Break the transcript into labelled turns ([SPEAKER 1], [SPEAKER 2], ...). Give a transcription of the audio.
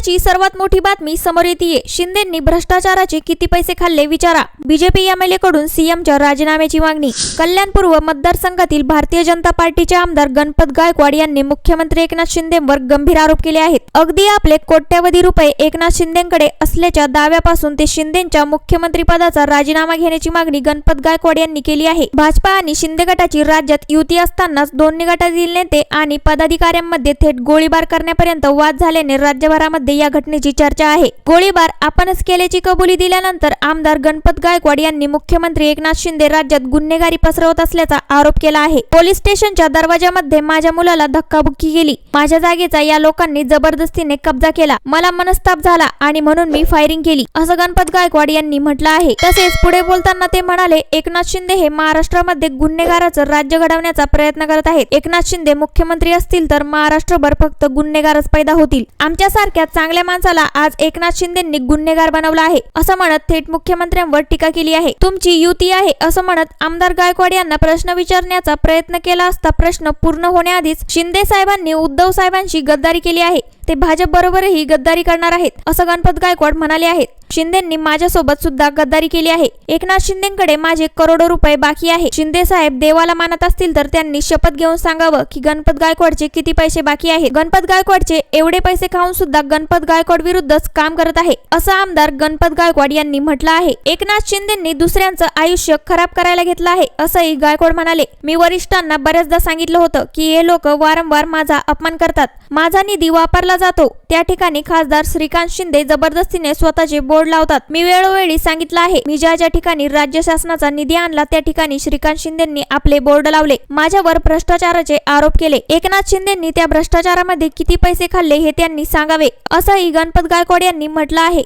[SPEAKER 1] सध्याची सर्वात मोठी बातमी समोर येते शिंदेंनी भ्रष्टाचाराचे किती पैसे खाल्ले विचारा. बीजेपी एमएलए कडून सीएमच्या राजीनाम्याची मागणी. कल्याण पूर्व मतदारसंघातील भारतीय जनता पार्टीचे आमदार गणपत गायकवाड यांनी मुख्यमंत्री एकनाथ शिंदेवर गंभीर आरोप केले आहेत. अगदी आपले कोट्यवधी रुपये एकनाथ शिंदेकडे असल्याच्या दाव्यापासून ते शिंदेच्या मुख्यमंत्री पदाचा राजीनामा घेण्याची मागणी गणपत गायकवाड यांनी केली आहे. भाजपा आणि शिंदे गटाची राज्यात युती असतानाच दोन्ही गटातील नेते आणि पदाधिकाऱ्यांमध्ये थेट गोळीबार करण्यापर्यंत वाद झाल्याने राज्यभरामध्ये या घटनेची चर्चा आहे. गोळीबार आपणच केल्याची कबुली दिल्यानंतर आमदार गणपत गायकवाड यांनी मुख्यमंत्री एकनाथ शिंदे राज्यात गुन्हेगारी पसरवत असल्याचा आरोप केला आहे. पोलीस स्टेशनच्या दरवाजामध्ये माझ्या मुलाला धक्काबुक्की केली. माझ्या जागेचा या लोकांनी जबरदस्तीने कब्जा केला. मला मनस्ताप झाला आणि म्हणून मी फायरिंग केली असं गणपत गायकवाड यांनी म्हटलं आहे. तसेच पुढे बोलताना ते म्हणाले एकनाथ शिंदे हे महाराष्ट्रामध्ये गुन्हेगाराचं राज्य घडवण्याचा प्रयत्न करत आहेत. एकनाथ शिंदे मुख्यमंत्री असतील तर महाराष्ट्रभर फक्त गुन्हेगारच पैदा होतील. आमच्यासारख्या चांगल्या माणसाला आज एकनाथ शिंदेंनी गुन्हेगार बनवला आहे. असं म्हणत थेट मुख्यमंत्र्यांवर टीका केली आहे. तुमची युती आहे असं म्हणत आमदार गायकवाड यांना प्रश्न विचारण्याचा प्रयत्न केला असता प्रश्न पूर्ण होण्याआधीच शिंदे साहेबांनी उद्धव साहेबांशी गद्दारी केली आहे. ते भाजप बरोबरही गद्दारी करणार आहेत असं गणपत गायकवाड म्हणाले आहेत. शिंदेंनी माझ्यासोबत सुद्धा गद्दारी केली आहे. एकनाथ शिंदेकडे माझे करोडो रुपये बाकी आहे. शिंदे साहेब देवाला मानत असतील तर त्यांनी शपथ घेऊन सांगावं की गणपत गायकवाडचे किती पैसे बाकी आहेत. गणपत गायकवाडचे एवढे पैसे खाऊन सुद्धा गणपत गायकवाड विरुद्धच काम करत आहे असं आमदार गणपत गायकवाड यांनी म्हटलं आहे. एकनाथ शिंदेंनी दुसऱ्यांचं आयुष्य खराब करायला घेतलं आहे असंही गायकवाड म्हणाले. मी वरिष्ठांना बऱ्याचदा सांगितलं होतं की हे लोक वारंवार माझा अपमान करतात. माझा निधी वापरला जातो. त्या ठिकाणी खासदार श्रीकांत शिंदे जबरदस्तीने स्वतःचे बोर्ड लावतात. मी वेळोवेळी सांगितलं आहे मी ज्या ज्या ठिकाणी राज्य शासनाचा निधी आणला त्या ठिकाणी श्रीकांत शिंदेंनी आपले बोर्ड लावले. माझ्यावर भ्रष्टाचाराचे आरोप केले. एकनाथ शिंदेंनी त्या भ्रष्टाचारामध्ये किती पैसे खाल्ले हे त्यांनी सांगावे असंही गणपत गायकवाड यांनी म्हटलं आहे.